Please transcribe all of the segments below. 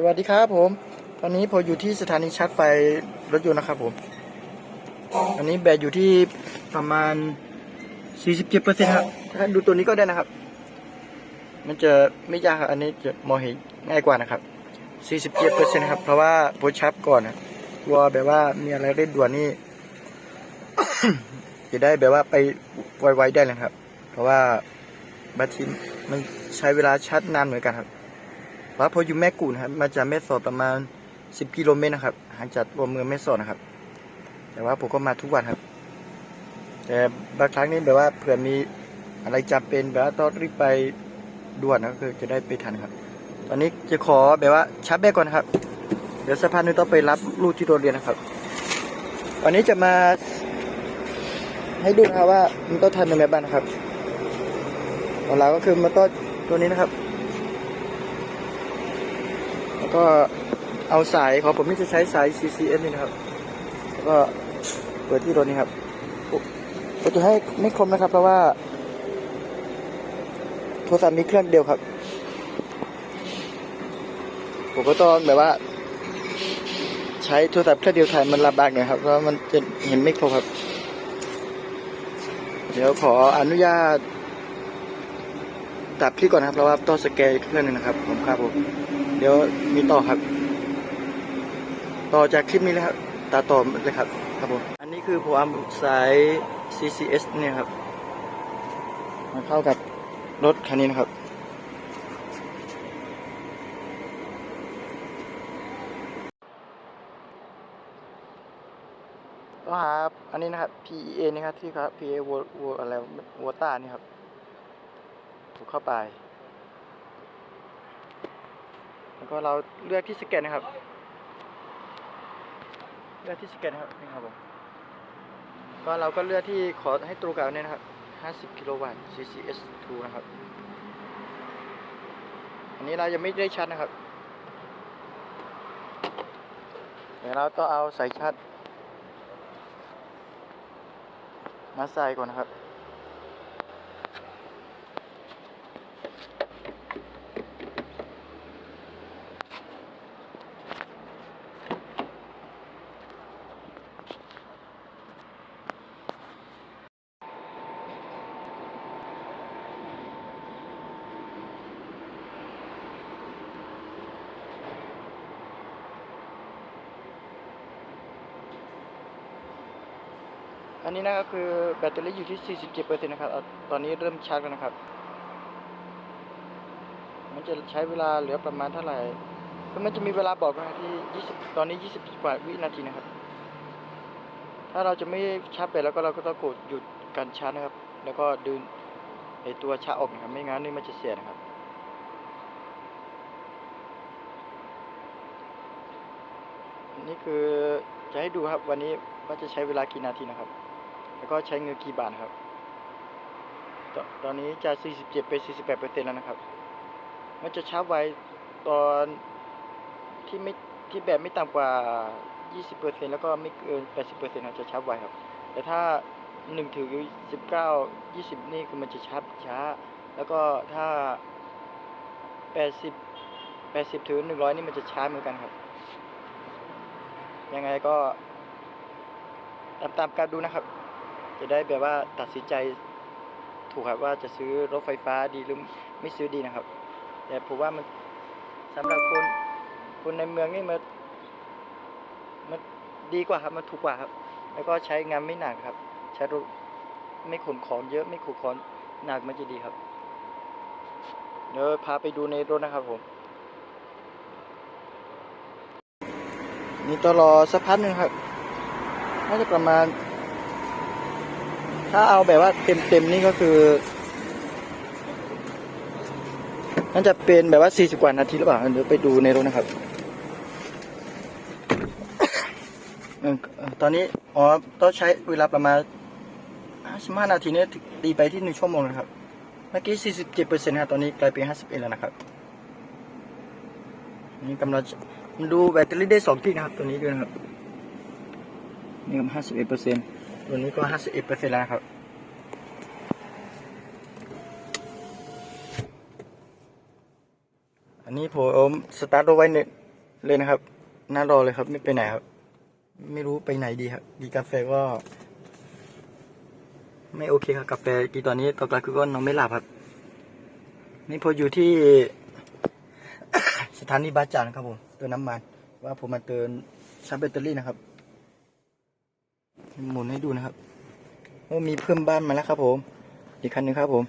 สวัสดีครับผม ตอนนี้ผมอยู่ที่สถานีชาร์จไฟรถยนต์นะครับผม อันนี้แบตอยู่ที่ประมาณ 47%ครับ ถ้าดูตัวนี้ก็ได้นะครับ มันจะไม่ยากครับ อันนี้จะมองเห็นง่ายกว่านะครับ 47%ครับ เพราะว่าผมชาร์จก่อนนะกลัวแบบว่ามีอะไรเร่งด่วนนี่ จะได้แบบว่าไปไวๆได้เลยครับ เพราะว่าแบตมันใช้เวลาชาร์จนานเหมือนกันครับ ว่าพออยู่แม่กูนครับ มาจากแม่สอดประมาณ 10 กิโลเมตรนะครับห่างจากตัวเมืองแม่สอดนะครับ แต่ว่าผมก็มาทุกวันครับ แต่บางครั้งนี่แบบว่าเผื่อมีอะไรจำเป็นแบบว่าต้องรีบไปด่วนนะก็คือจะได้ไปทันครับ ตอนนี้จะขอแบบว่าชาร์จแบตก่อนนะครับ เดี๋ยวสักพักนึงต้องไปรับลูกที่โรงเรียนนะครับ วันนี้จะมา ให้ดูนะครับว่ามันต้องทำยังไงบ้างนะครับของเราก็คือมันต้องตัวนี้นะครับ ก็เอาสายของผมนี่จะใช้สาย CCS นี่นะครับ แล้วก็เปิดที่รถนี้ครับผมจะให้ไม่คมนะครับ เพราะว่า โทรศัพท์มีเครื่องเดียวครับ ผมก็ต้องแบบว่า ใช้โทรศัพท์เครื่องเดียวถ่ายมันลำบากหน่อยครับเพราะมันจะเห็นไม่ครบครับ เดี๋ยวขออนุญาตตัดคลิปก่อนนะครับ เพราะว่าต้องสแกนเครื่องหนึงนะครับ ผมครับผม เดี๋ยวมีต่อครับ ต่อจากคลิปนี้เลยครับตาต่อเลยครับครับผมอันนี้คือผมเอาสาย CCS เนี่ยครับมาเข้ากับรถคันนี้นะครับก็ครับอันนี้นะครับ PEA นี่ครับที่ครับ PEA วัววัวอะไรวัวต้านี่ครับถูกเข้าไป แล้วก็เราเลือกที่สแกนนะครับ เลือกที่สแกนนะครับนี่ครับผมก็เราก็เลือกที่ขอให้ตรงกับอันนี้นะครับ 50 กิโลวัตต์ CCS 2 นะครับ อันนี้เรายังไม่ได้ชาร์จนะครับ เดี๋ยวเราต้องเอาสายชาร์จมาใส่ก่อนนะครับ อันนี้นะก็คือแบตเตอรี่อยู่ที่ 47%นะครับ ตอนนี้เริ่มชาร์จแล้วนะครับ มันจะใช้เวลาเหลือประมาณเท่าไหร่ก็มันจะมีเวลาบอกนะที่ 20 ตอนนี้ 20 กว่าวินาทีนะครับ ถ้าเราจะไม่ชาร์จแบตแล้วก็เราก็ต้องกดหยุดการชาร์จนะครับ แล้วก็ดึงไอตัวชาร์จออกนะครับ ไม่งั้นนี่มันจะเสียนะครับนนี้คือจะให้ดูครับวันนี้ว่าจะใช้เวลากี่นาทีนะครับ แล้วก็ใช้เงินกี่บาทนครับตตอนนี้จะ 47ไป48เปอร์เซ็นต์แล้วนะครับ มันจะช้าไวตอนที่ไม่ที่แบบไม่ต่ำกว่า 20เปอร์เซ็นต์แล้วก็ไม่เกิน 80เปอร์เซ็นต์จะช้าไวครับ แต่ถ้า1ถึง19 20 นี่คือมันจะช้าช้า แล้วก็ถ้า 80 80ถึง100 นี่มันจะช้าเหมือนกันครับ ยังไงก็ตามตามการดูนะครับ จะได้แบบว่าตัดสินใจถูกครับว่าจะซื้อรถไฟฟ้าดีหรือไม่ซื้อดีนะครับ แต่ผมว่ามันสำหรับคนคนในเมืองนี่มันมันดีกว่าครับมันถูกกว่าครับ แล้วก็ใช้งานไม่หนักครับ ใช้รถไม่ขนของเยอะไม่ขนของหนักมันจะดีครับ เดี๋ยวพาไปดูในรถนะครับผมนี่ต้องรอสักพักหนึ่งครับน่าจะประมาณ ถ้าเอาแบบว่าเต็มเต็มนี่ก็คือน่าจะเป็นแบบว่า 40 กว่านาทีหรือเปล่าเดี๋ยวไปดูในรถนะครับ ตอนนี้ อ๋อ ต้องใช้เวลาประมาณ 55 นาทีนี่ตีไปที่ 1 ชั่วโมงนะครับ เมื่อกี้ 47%ครับตอนนี้กลายเป็น 51 แล้วนะครับ นี่กำลังดูแบตเตอรี่ได้2กิกนะครับ ตัวนี้ด้วยนะครับ นี่ครับ 51% วันนี้ก็ห้าสิบเอ็ดเปอร์เซ็นต์แล้วครับ อันนี้ผมสตาร์ทเอาไว้เลยนะครับน่ารอเลยครับ ไม่ไปไหนครับ ไม่รู้ไปไหนดีครับ ดีกาแฟก็ ไม่โอเคครับกาแฟกี่ตอนนี้ตอนกลางคือก็นอนไม่หลับครับ นี่พออยู่ที่สถานีบาจานครับผมเติมน้ำมัน ว่าผมมาเติมชาร์จแบตเตอรี่นะครับ หมุนให้ดูนะครับโอ้มีเพิ่มบ้านมาแล้วครับผม อีกคันหนึ่งครับผม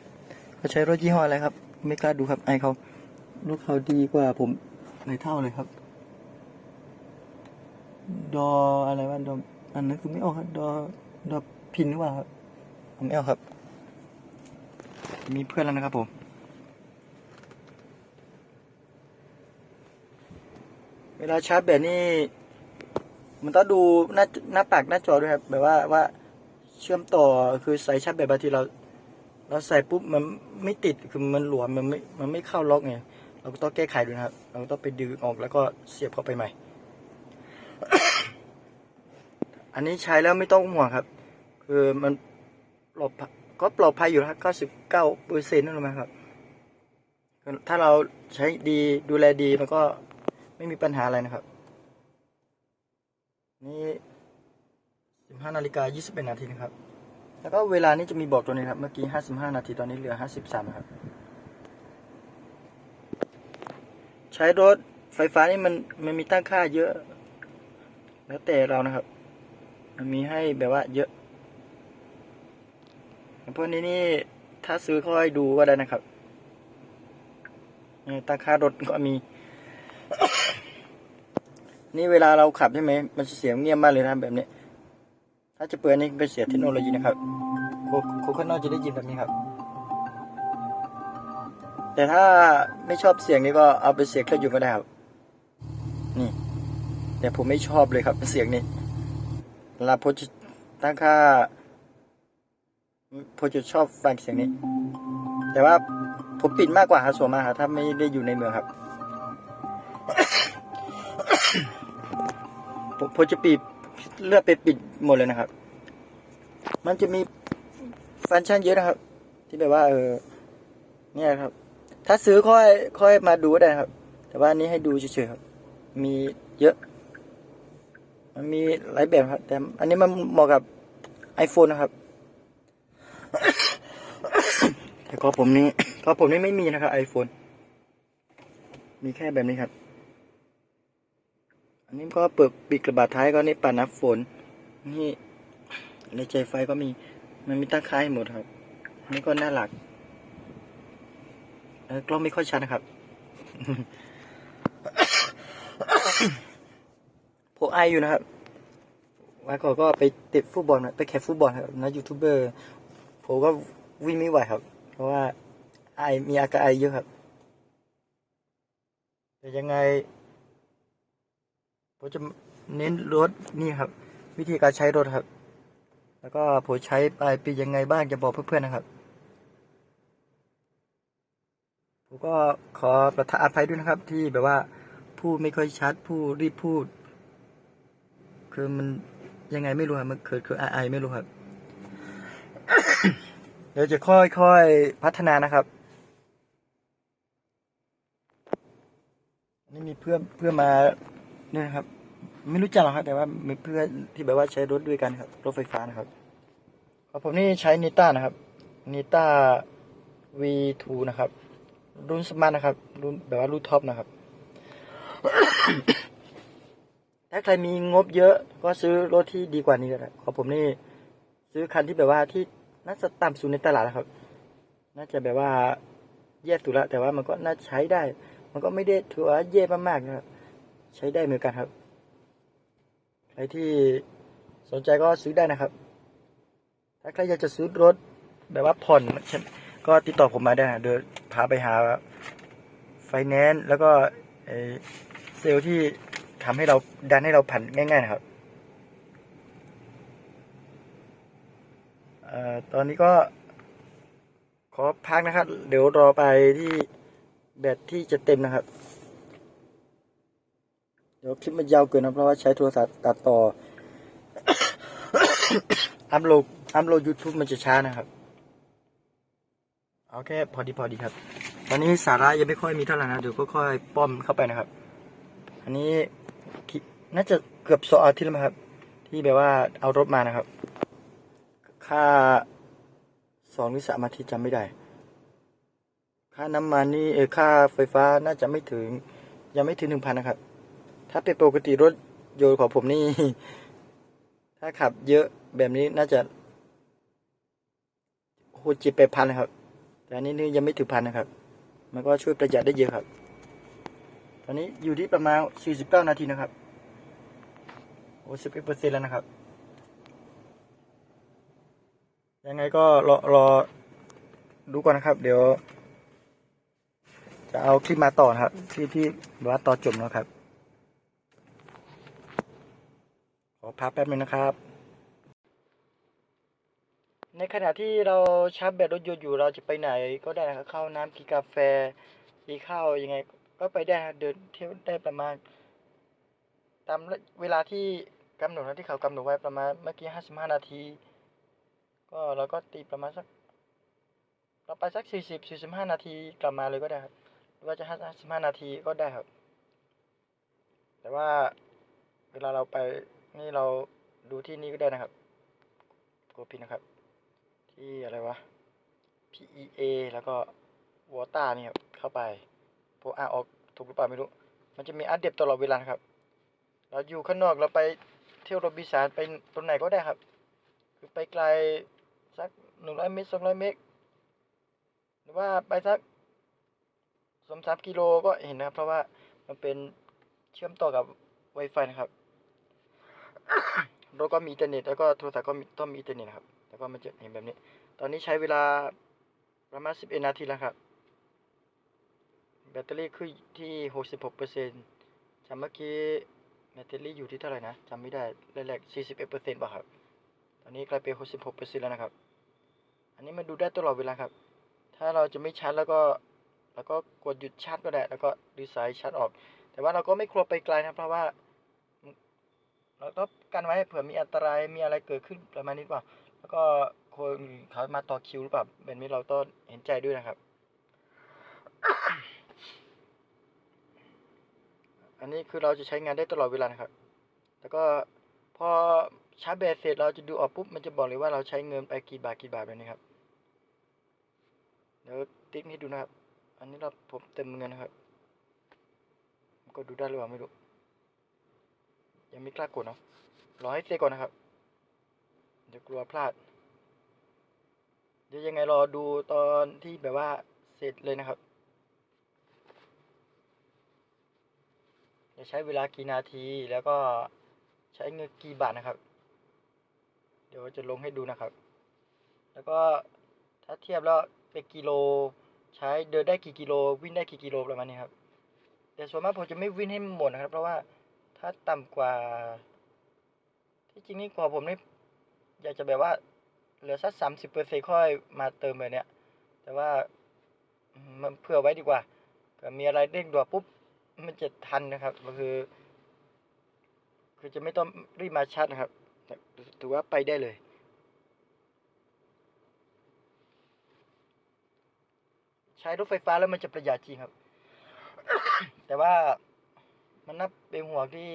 เขาใช้รถยี่ห้ออะไรครับ ไม่กล้าดูครับไอเขารถเขาดีกว่าผมในเท่าเลยครับ ดออะไรวะดออันนั้นคือไม่ออกครับดอดอพินหรือเปล่าครับผมไม่เอาครับ มีเพื่อนแล้วนะครับผมเวลาชาร์จแบตนี่ มันต้องดูหน้าหน้าปากหน้าจอด้วยครับ แบบว่าว่าเชื่อมต่อคือใส่ชาร์จแบตบางทีเรา เราใส่ปุ๊บมันไม่ติดคือมันหลวมมันไม่มันไม่เข้าล็อกไงเราก็ต้องแก้ไขดูนะครับ เราก็ต้องไปดึงออกแล้วก็เสียบเข้าไปใหม่ อันนี้ใช้แล้วไม่ต้องห่วงครับ คือมันปลอดภัยก็ปลอดภัยอยู่ครับเก้าสิบเก้าเปอร์เซ็นต์นั่นแหละครับ ถ้าเราใช้ดีดูแลดีมันก็ไม่มีปัญหาอะไรนะครับ นี่สิบห้านาฬิกายี่สิบเอ็ดนาทีนะครับ แล้วก็เวลานี้จะมีบอกตัวนี้ครับ เมื่อกี้ห้าสิบห้านาที ตอนนี้เหลือห้าสิบสามครับ ใช้รถไฟฟ้านี่มันมันมีตั้งค่าเยอะ แล้วแต่เรานะครับ มันมีให้แบบว่าเยอะพวกนี้นี่ถ้าซื้อค่อยดูก็ได้นะครับตั้งค่ารถก็มี นี่เวลาเราขับใช่ไหมมันจะเสียงเงียบมากเลยนะแบบนี้ ถ้าจะเปิดนี่เป็นเสียงเทคโนโลยีนะครับโคโคข้างนอกจะได้ยินแบบนี้ครับ แต่ถ้าไม่ชอบเสียงนี้ก็เอาไปเสียงเครื่องยนต์ก็ได้ครับ นี่ แต่ผมไม่ชอบเลยครับเสียงนี้เวลาผมจะตั้งค่าผมจะชอบฟังเสียงนี้ แต่ว่าผมปิดมากกว่าครับส่วนมากครับถ้าไม่ได้อยู่ในเมืองครับ ผมผมจะปิดเลือกไปปิดหมดเลยนะครับ มันจะมีฟังก์ชันเยอะนะครับ ที่แบบว่า เออเนี่ยครับ ถ้าซื้อค่อยค่อยมาดูได้ครับ แต่ว่านนี้ให้ดูเฉยๆครับ มีเยอะ มันมีหลายแบบครับ แต่อันนี้มันเหมาะกับ iPhone นะครับแต่ก็ผมนี้ก็ผมนี้ไม่มีนะครับ iPhone มีแค่แบบนี้ครับ อันนี้ก็เปิดปิดกระบะท้ายก็นี่ปัดน้ำฝน นี่ในใจไฟก็มีมันมีตั้งค่าให้หมดครับอันนี้ก็น่าหลักเออกล้องไม่ค่อยชัดนะครับผมไออยู่นะครับวันก่อนก็ไปติดฟุตบอลไปแข่งฟุตบอลครับนะยูทูบเบอร์ผมก็วิ่งไม่ไหวครับ เพราะว่าไอมีอาการไอเยอะครับ แต่ยังไง ผมจะเน้นรถนี่ครับ วิธีการใช้รถครับ แล้วก็ผมใช้ไปเป็นยังไงบ้างจะบอกเพื่อนๆนะครับผมก็ขอประทานอภัยด้วยนะครับ ที่แบบว่าพูดไม่ค่อยชัดพูดรีบพูด คือมันยังไงไม่รู้ครับมันเกิดคือไอไม่รู้ครับ เดี๋ยวจะค่อยๆพัฒนานะครับนี่มีเพื่อนเพื่อนมา เนี่ยนะครับ ไม่รู้จักหรอกครับ แต่ว่ามีเพื่อนที่แบบว่าใช้รถด้วยกันครับรถไฟฟ้านะครับขอผมนี่ใช้นิต้านะครับนิต้า V2 นะครับ รุ่นสมาร์ทนะครับ รุ่นแบบว่ารุ่นท็อปนะครับ ถ้าใครมีงบเยอะก็ซื้อรถที่ดีกว่านี้ก็ได้ของผมนี่ ซื้อคันที่แบบว่าที่น่าจะต่ำสุดในตลาดนะครับ น่าจะแบบว่าแย่สุดละแต่ว่ามันก็น่าใช้ได้ มันก็ไม่ได้ถือว่าแย่มากๆนะครับ ใช้ได้เหมือนกันครับ ใครที่สนใจก็ซื้อได้นะครับ ถ้าใครอยากจะซื้อรถแบบว่าผ่อนก็ติดต่อผมมาได้นะเดี๋ยวพาไปหาไฟแนนซ์แล้วก็เซลล์ที่ทำให้เราดันให้เราผ่อนง่ายๆนะครับออตอนนี้ก็ขอพักนะครับ เดี๋ยวรอไปที่แบตที่จะเต็มนะครับ เดี๋ยวคลิปมันยาวเกินนะเพราะว่าใช้โทรศัพท์ตัดต่อ อัพโหลดอัพโหลด YouTube มันจะช้านะครับเอาแค่พอดีพอดีครับตอนนี้สาระยังไม่ค่อยมีเท่าไหร่นะเดี๋ยวก็ค่อยป้อมเข้าไปนะครับ อันนี้น่าจะเกือบสองอาทิตย์แล้วครับ ที่แบบว่าเอารถมานะครับ ค่าสองหรือสามาทิตย์จำไม่ได้ ค่าน้ำมันนี่เออค่าไฟฟ้าน่าจะไม่ถึง ยังไม่ถึงหนึ่งพันนะครับ ถ้าเป็นปกติรถโยนของผมนี่ ถ้าขับเยอะแบบนี้น่าจะโหจิบไปพันนะครับ แต่อันนี้นี่ยังไม่ถึงพันนะครับ มันก็ช่วยประหยัดได้เยอะครับ ตอนนี้อยู่ที่ประมาณ 49 นาทีนะครับโอ้สิบเปอร์เซ็นแล้วนะครับ ยังไงก็รอรอดูก่อนนะครับ เดี๋ยว จะเอาคลิปมาต่อนะครับ ที่ที่ว่าต่อจบนะครับ ขอ พักแป๊บนึงนะครับ ในขณะที่เราชาร์จแบตรถยนต์อยู่เราจะไปไหนก็ได้นะครับเข้าน้ำกินกาแฟกินข้าวยังไง ก็ไปได้นะครับเดินเที่ยวได้ประมาณ ตามเวลาที่กำหนดนะที่เขากำหนดไว้ประมาณเมื่อกี้ห้าสิบห้านาที ก็เราก็ตีประมาณสักเราไปสักสี่สิบสี่สิบห้านาทีกลับมาเลยก็ได้ครับหรือว่าจะห้าสิบห้านาทีก็ได้ครับ แต่ว่าเวลาเราไป นี่เราดูที่นี่ก็ได้นะครับกดผิดนะครับ ที่อะไรวะ PEA แล้วก็วอต้านี่ครับเข้าไปผมอ่าออกถูกหรือเปล่าไม่รู้ มันจะมีอัปเดตตลอดเวลานะครับ เราอยู่ข้างนอกเราไปเที่ยวรถบิสานไปตรงไหนก็ได้ครับ คือไปไกลสักหนึ่งร้อยเมตรสองร้อยเมตร หรือว่าไปสักสองสามกิโลก็เห็นนะครับ เพราะว่ามันเป็นเชื่อมต่อกับ Wi-Fi นะครับ แล้วก็มีอินเทอร์เน็ตแล้วก็โทรศัพท์ก็มีต้องมีอินเทอร์เน็ตนะครับ แล้วก็มันจะเห็นแบบนี้ ตอนนี้ใช้เวลาประมาณสิบเอ็ดนาทีแล้วครับ แบตเตอรี่คือที่หกสิบหกเปอร์เซ็นต์จากเมื่อกี้แบตเตอรี่อยู่ที่เท่าไหร่นะจำไม่ได้แรกๆสี่สิบเอ็ดเปอร์เซ็นต์ป่ะครับ ตอนนี้กลายเป็นหกสิบหกเปอร์เซ็นต์แล้วนะครับ อันนี้มันดูได้ตลอดเวลาครับ ถ้าเราจะไม่ชาร์จแล้วก็แล้วก็กดหยุดชาร์จก็ได้ แล้วก็ดึงสายชาร์จออก แต่ว่าเราก็ไม่ควรไปไกลนะเพราะว่าเราต้อง กันไว้เผื่อมีอันตรายมีอะไรเกิดขึ้นประมาณนี้เปล่า แล้วก็คนเขามาต่อคิวหรือเปล่าแบบนี้เราต้องเห็นใจด้วยนะครับ อันนี้คือเราจะใช้งานได้ตลอดเวลานะครับ แล้วก็พอชาร์จแบตเสร็จเราจะดูออกปุ๊บมันจะบอกเลยว่าเราใช้เงินไปกี่บาทกี่บาทแบบนี้ครับ เดี๋ยวติ๊กให้ดูนะครับ อันนี้เราผมเต็มเงินนะครับ ก็ดูได้หรือเปล่าไม่รู้ยังไม่กล้ากดเนาะ รอให้เสร็จก่อนนะครับ เดี๋ยวกลัวพลาด เดี๋ยวยังไงรอดูตอนที่แบบว่าเสร็จเลยนะครับ จะใช้เวลากี่นาทีแล้วก็ใช้เงินกี่บาทนะครับ เดี๋ยวจะลงให้ดูนะครับ แล้วก็ถ้าเทียบแล้วเป็นกิโลใช้เดินได้กี่กิโล วิ่งได้กี่กิโลประมาณนี้ครับแต่ส่วนมากผมจะไม่วิ่งให้หมดนะครับ เพราะว่าถ้าต่ำกว่า ที่จริงนี่กว่าผมนี่อยากจะแบบว่า เหลือสักสามสิบเปอร์เซ็นค่อยมาเติมแบบเนี้ยแต่ว่ามันเผื่อไว้ดีกว่าเผื่อมีอะไรเด้งด่วนปุ๊บ มันจะทันนะครับก็คือ คือจะไม่ต้องรีบมาชาร์จนะครับต่ถือว่าไปได้เลยใช้รถไฟฟ้าแล้วมันจะประหยัดจริงครับ แต่ว่ามันนับเป็นห่วงที่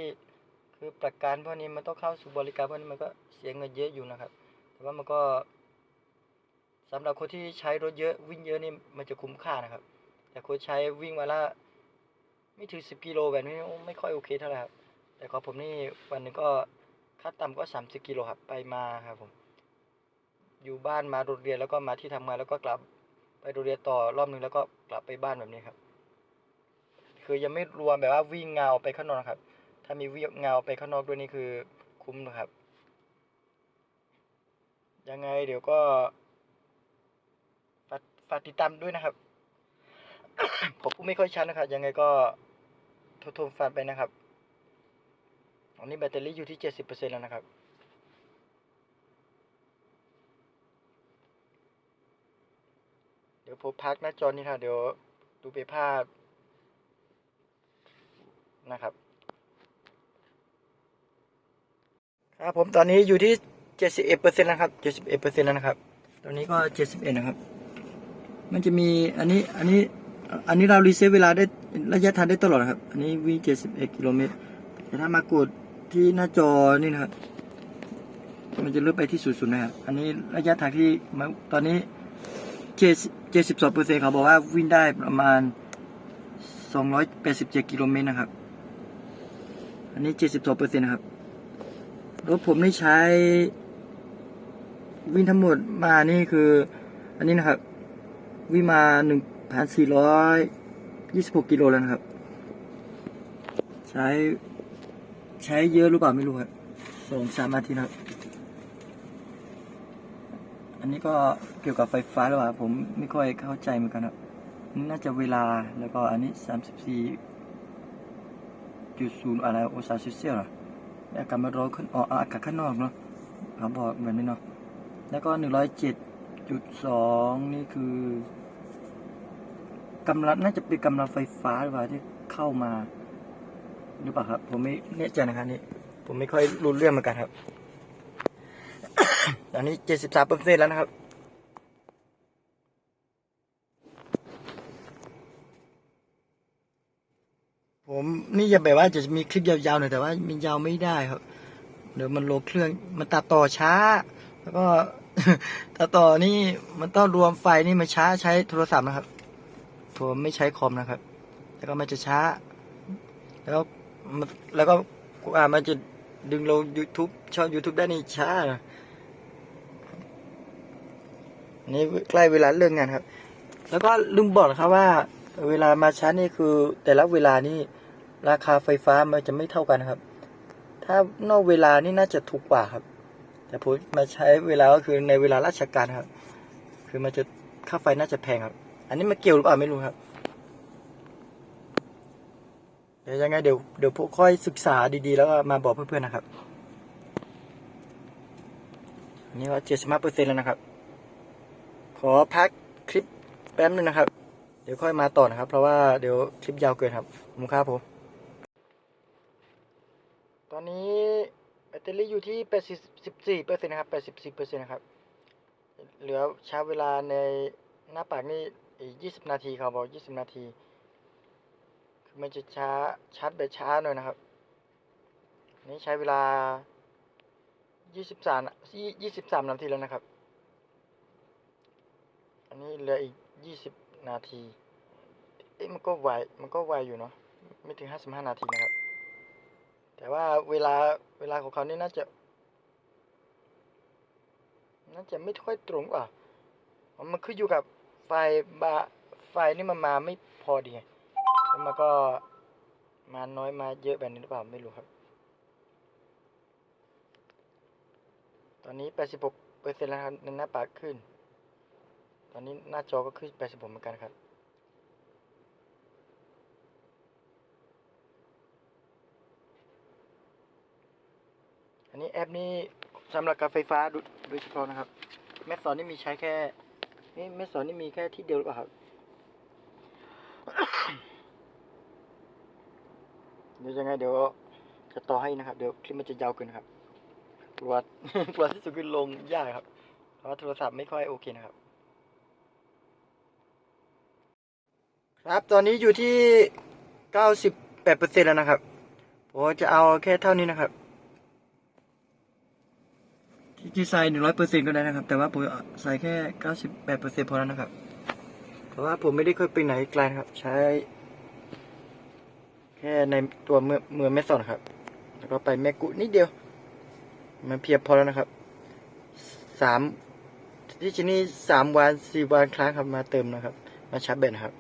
คือประกันพวกนี้มันต้องเข้าสู่บริการพวกนี้มันก็เสียเงินเยอะอยู่นะครับ แต่ว่ามันก็สำหรับคนที่ใช้รถเยอะวิ่งเยอะนี่มันจะคุ้มค่านะครับ แต่คนใช้วิ่งวันละไม่ถึงสิบกิโลแบบนี้ไม่ค่อยโอเคเท่าไหร่ครับ แต่ของผมนี่วันนึงก็ค่าต่ำก็สามสิบกิโลครับไปมาครับผมอยู่บ้านมาโรงเรียนแล้วก็มาที่ทำงานแล้วก็กลับไปโรงเรียนต่อรอบนึงแล้วก็กลับไปบ้านแบบนี้ครับ คือยังไม่รวมแบบว่าวิ่งเงาไปข้างนอกนครับ ถ้ามีวิเงาไปข้างนอกด้วยนี่คือคุ้มนะครับ ยังไงเดี๋ยวก็ฝากติดตามด้วยนะครับ ผมพูดไม่ค่อยชัดนะครับ ยังไงก็ทรโทรฟันไปนะครับตอนนี้แบตเตอรี่อยู่ที่เจ็ดสิบเปอร์เซ็นต์แล้วนะครับ เดี๋ยวผมพักหน้าจอนี้ครับเดี๋ยวดูไปภาพนะครับ ครับผมตอนนี้อยู่ที่เจ็ดสิบเอ็ดเปอร์เซ็นต์นะครับเจ็ดสิบเอ็ดเปอร์เซ็นต์แล้วนะครับ ตอนนี้ก็เจ็ดสิบเอ็ดนะครับ มันจะมีอันนี้อันนี้อันนี้เรารีเซ็ตเวลาได้ระยะทางได้ตลอดนะครับ อันนี้วิ่ง71กิโลเมตรแต่ถ้ามากดที่หน้าจอนี่นะครับ มันจะเลื่อนไปที่ศูนย์ศูนย์นะครับ อันนี้ระยะทางที่มาตอนนี้เจ็ดสิบสองเปอร์เซ็นต์เขาบอกว่าวิ่งได้ประมาณสองร้อยแปดสิบเจ็ดกิโลเมตรนะครับ อันนี้เจ็ดสิบสองเปอร์เซ็นต์นะครับ รถผมนี่ใช้ วิ่งทั้งหมดมานี่คือ อันนี้นะครับ วิ่งมาหนึ่งพันสี่ร้อยยี่สิบหกกิโลแล้วนะครับ ใช้ ใช้เยอะหรือเปล่าไม่รู้ครับสองสามนาทีนะครับ อันนี้ก็เกี่ยวกับไฟฟ้าหรือเปล่าผมไม่ค่อยเข้าใจเหมือนกันครับนี่น่าจะเวลาแล้วก็อันนี้สามสิบสี่จุดศูนย์อะไรองศาเซลเซียสหรอ อากาศมันร้อนขึ้นอ๋ออากาศข้างนอกเนาะเขาบอกเหมือนนี้เนาะแล้วก็หนึ่งร้อยเจ็ดจุดสองนี่คือกำลังน่าจะเป็นกำลังไฟฟ้าหรือเปล่าที่เข้ามาหรือเปล่าครับ ผมไม่แน่ใจนะครับนี่ผมไม่ค่อยรู้เรื่องเหมือนกันครับ ตอนนี้เจ็ดสิบสามเปอร์เซ็นต์แล้วนะครับ ผมนี่จะแบบว่าจะมีคลิปยาวๆหน่อยแต่ว่ามันยาวไม่ได้ครับ เดี๋ยวมันโหลดเครื่องมันตัดต่อช้า แล้วก็ตัดต่อนี่มันต้องรวมไฟนี่มันช้าใช้โทรศัพท์นะครับ ผมไม่ใช้คอมนะครับ แล้วก็มันจะช้า แล้วแล้วก็กว่ามันจะดึงลง YouTube ช่อง YouTube ได้นี่ช้านะอันนี้ใกล้เวลาเรื่องงานครับ แล้วก็ลืมบอกนะครับว่าเวลามาช้านี่คือแต่ละเวลานี่ ราคาไฟฟ้ามันจะไม่เท่ากันครับ ถ้านอกเวลานี่น่าจะถูกกว่าครับ แต่ผมมาใช้เวลาก็คือในเวลาราชการครับ คือมันจะค่าไฟน่าจะแพงครับ อันนี้มาเกี่ยวหรือเปล่าไม่รู้ครับเดี๋ยวยังไงเดี๋ยวเดี๋ยวพวกค่อยศึกษาดีๆ แล้วก็มาบอกเพื่อนๆนะครับอันนี้ก็เจ็ดสิบห้าเปอร์เซ็นต์แล้วนะครับ ขอพักคลิปแป๊บนึงนะครับ เดี๋ยวค่อยมาต่อนะครับ เพราะว่าเดี๋ยวคลิปยาวเกินครับขอบคุณครับผม ตอนนี้แบ ตเตอรี่อยู่ที่แปดสิบสี่เปอร์เซ็นต์นะครับแปดสิบสี่เปอร์เซ็นต์นะครับ เหลือใช้เวลาในหน้าปากนี่อีกยี่สิบนาทีเขาบอกยี่สิบนาที คือมันจะช้าชาร์จแบตช้าหน่อยนะครับอันนี้ใช้เวลายี่สิบสามยี่สิบสามนาทีแล้วนะครับ อันนี้เหลืออีกยี่สิบนาที เอ๊ะมันก็ไว มันก็ไวอยู่เนาะ ไม่ถึงห้าสิบห้านาทีนะครับ แต่ว่าเวลาเวลาของเขานี่น่าจะ น่าจะไม่ค่อยตรงกว่ามันขึ้นอยู่กับไฟบาไฟนี่มันมาไม่พอดีไงแล้วมันก็มาน้อยมาเยอะแบบนี้หรือเปล่าไม่รู้ครับ ตอนนี้แปดสิบหกเปอร์เซ็นต์แล้วครับในหน้าปากขึ้น ตอนนี้หน้าจอก็ขึ้น86เหมือนกันครับ อันนี้แอปนี้สำหรับการไฟฟ้าโดยเฉพาะนะครับ แม่สอนนี่มีใช้แค่นี่แม่สอนนี่มีแค่ที่เดียวหรือเปล่าครับเดี๋ยวยังไงเดี๋ยวจะต่อให้นะครับ เดี๋ยวคลิปมันจะยาวเกินครับกลัวกลัวที่สุดคือลงยากครับเพราะโทรศัพท์ไม่ค่อยโอเคนะครับ ครับตอนนี้อยู่ที่เก้าสิบแปดเปอร์เซ็นแล้วนะครับผมจะเอาแค่เท่านี้นะครับ ที่ใส่หนึ่งร้อยเปอร์เซ็นก็ได้นะครับ แต่ว่าผมใส่แค่เก้าสิบแปดเปอร์เซ็นพอแล้วนะครับ เพราะว่าผมไม่ได้ค่อยไปไหนไกลครับ ใช้ แค่ในตัวเมืองเมืองแม่สอดครับ แล้วก็ไปแม่กุนิดเดียว มันเพียบพอแล้วนะครับสามที่ที่นี่สามวันสี่วันครั้งครับมาเติมนะครับ มาชาร์จแบตครับ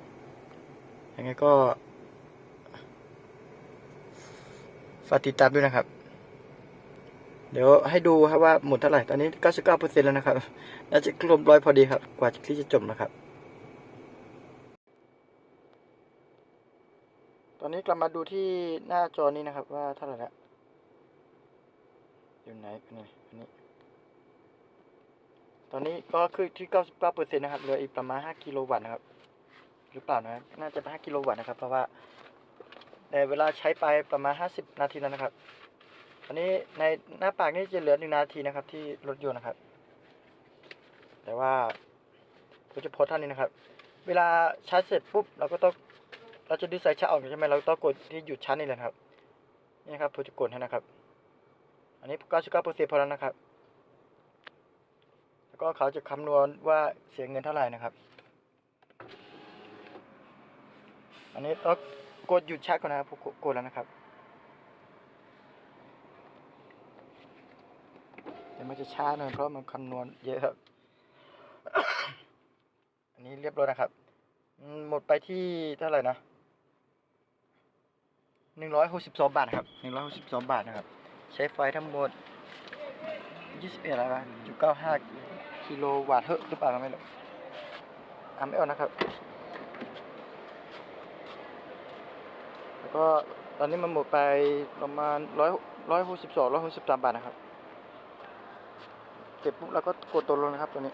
ยังไงก็ฝากติดตามด้วยนะครับ เดี๋ยวให้ดูครับว่าหมดเท่าไหร่ ตอนนี้ 99%แล้วนะครับ น่าจะครบร้อยพอดีครับ กว่าที่จะจบนะครับ ตอนนี้กลับมาดูที่หน้าจอนี้นะครับ ว่าเท่าไหร่แล้ว อยู่ไหนอันนี้อันนี้ ตอนนี้ก็คือที่ 99%นะครับ เหลืออีกประมาณ 5 กิโลวัตต์นะครับ หรือเปล่านะ น่าจะ5กิโลวัตต์นะครับ เพราะว่าในเวลาใช้ไปประมาณ 50 นาทีแล้วนะครับ อันนี้ในหน้าปากนี่จะเหลือ1นาทีนะครับที่รถยนต์นะครับ แต่ว่าผมจะโพสท่านนี้นะครับ เวลาชาร์จเสร็จปุ๊บเราก็ต้องเราจะดึงสายชาร์จออกใช่ไหมเราต้องกดที่หยุดชาร์จนี่แหละครับนี่นะครับผมจะกดให้นะครับ อันนี้ 99%พอแล้วนะครับ แล้วก็เขาจะคำนวณว่าเสียเงินเท่าไหร่นะครับ อันนี้ต้องกดหยุดชาร์จก่อนนะครับผมกดแล้วนะครับ เดี๋ยว มันจะช้าหน่อยเพราะมันคำนวณเยอะครับ อันนี้เรียบร้อยนะครับ หมดไปที่เท่าไหร่นะหนึ่งร้อยหกสิบสองบาทครับหนึ่งร้อยหกสิบสองบาทนะครับ ใช้ไฟทั้งหมดยี่สิบเอ็ดอะไรจุดเก้าห้ากิโลวัตต์เฮ้หรือเปล่าไม่รู้อ่าไม่ออกนะครับ แล้วก็ตอนนี้มันหมดไปประมาณร้อยร้อยหกสิบสองร้อยหกสิบสามบาทนะครับ เสร็จปุ๊บเราก็กดตัวลงนะครับตัวนี้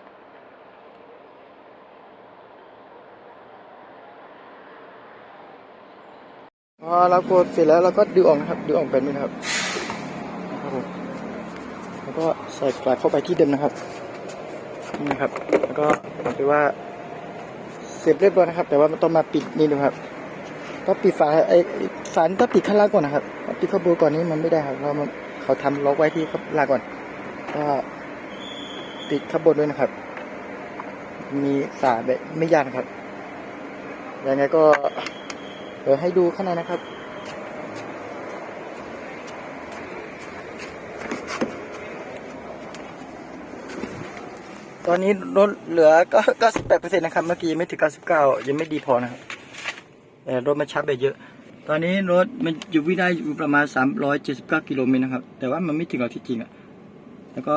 พอเรากดเสร็จแล้วเราก็ดึงออกนะครับดึงออกแบบนี้นะครับครับผมแล้วก็ใส่กลับเข้าไปที่เดิมนะครับนี่ครับ แล้วก็เอาไปนว่า เสร็จเรียบร้อยนะครับ แต่ว่ามันต้องมาปิดนี่นะครับต้องปิดฝาไอ้ไอ้ฝายต้องปิดข้างล่างก่อนนะครับปิดข้างบนก่อนนี้มันไม่ได้ครับเรามันเขาทำล็อกไว้ที่ข้างล่างก่อนก็ ปิดข้างบนด้วยนะครับ มีฝาแบบไม่ยากนะครับยังไงก็เดี๋ยวให้ดูข้างในนะครับตอนนี้ลดเหลือก็98%นต์นะครับ เมื่อกี้ไม่ถึง99ยังไม่ดีพอนะครับแต่รถมันชับไปเยอะ ตอนนี้รถมันอยู่วิ่งได้อยู่ประมาณ379กิโลเมตรนะครับ แต่ว่ามันไม่ถึงเอาที่จริงอะแล้วก็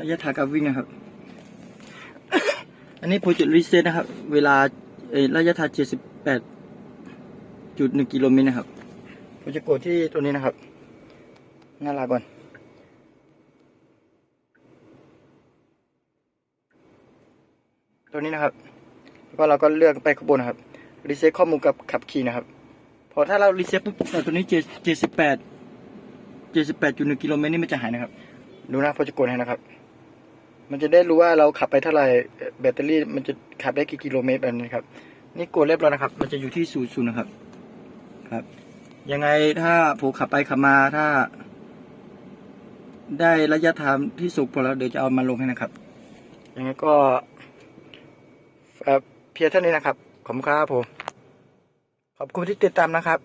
ระยะทางการวิ่งนะครับ อันนี้ผมจะรีเซ็ตนะครับ เวลาระยะทาง78จุด1กิโลเมตรนะครับผมจะกดที่ตัวนี้นะครับหน้าลาก่อนตัวนี้นะครับ แล้วก็เราก็เลือกไปข้างบนนะครับ รีเซ็ตข้อมูลกับขับขี่นะครับ พอถ้าเรารีเซ็ตปุ๊บแต่ตัวนี้เจ็ดเจ็ดสิบแปดเจ็ดสิบแปดจุดหนึ่งกิโลเมตรนี่มันจะหายนะครับ ดูนะพอจะกดให้นะครับ มันจะได้รู้ว่าเราขับไปเท่าไหร่แบตเตอรี่มันจะขับได้กี่กิโลเมตรแบบนี้ครับ นี่กดเรียบร้อยนะครับ มันจะอยู่ที่ศูนย์ศูนย์นะครับ ครับ ยังไงถ้าผมขับไปขับมาถ้า ได้ระยะทางที่สูงพอแล้วเดี๋ยวจะเอามาลงให้นะครับ ยังไงก็เอ่อเพียงเท่านี้นะครับ ขอบคุณครับผม ขอบคุณที่ติดตามนะครับ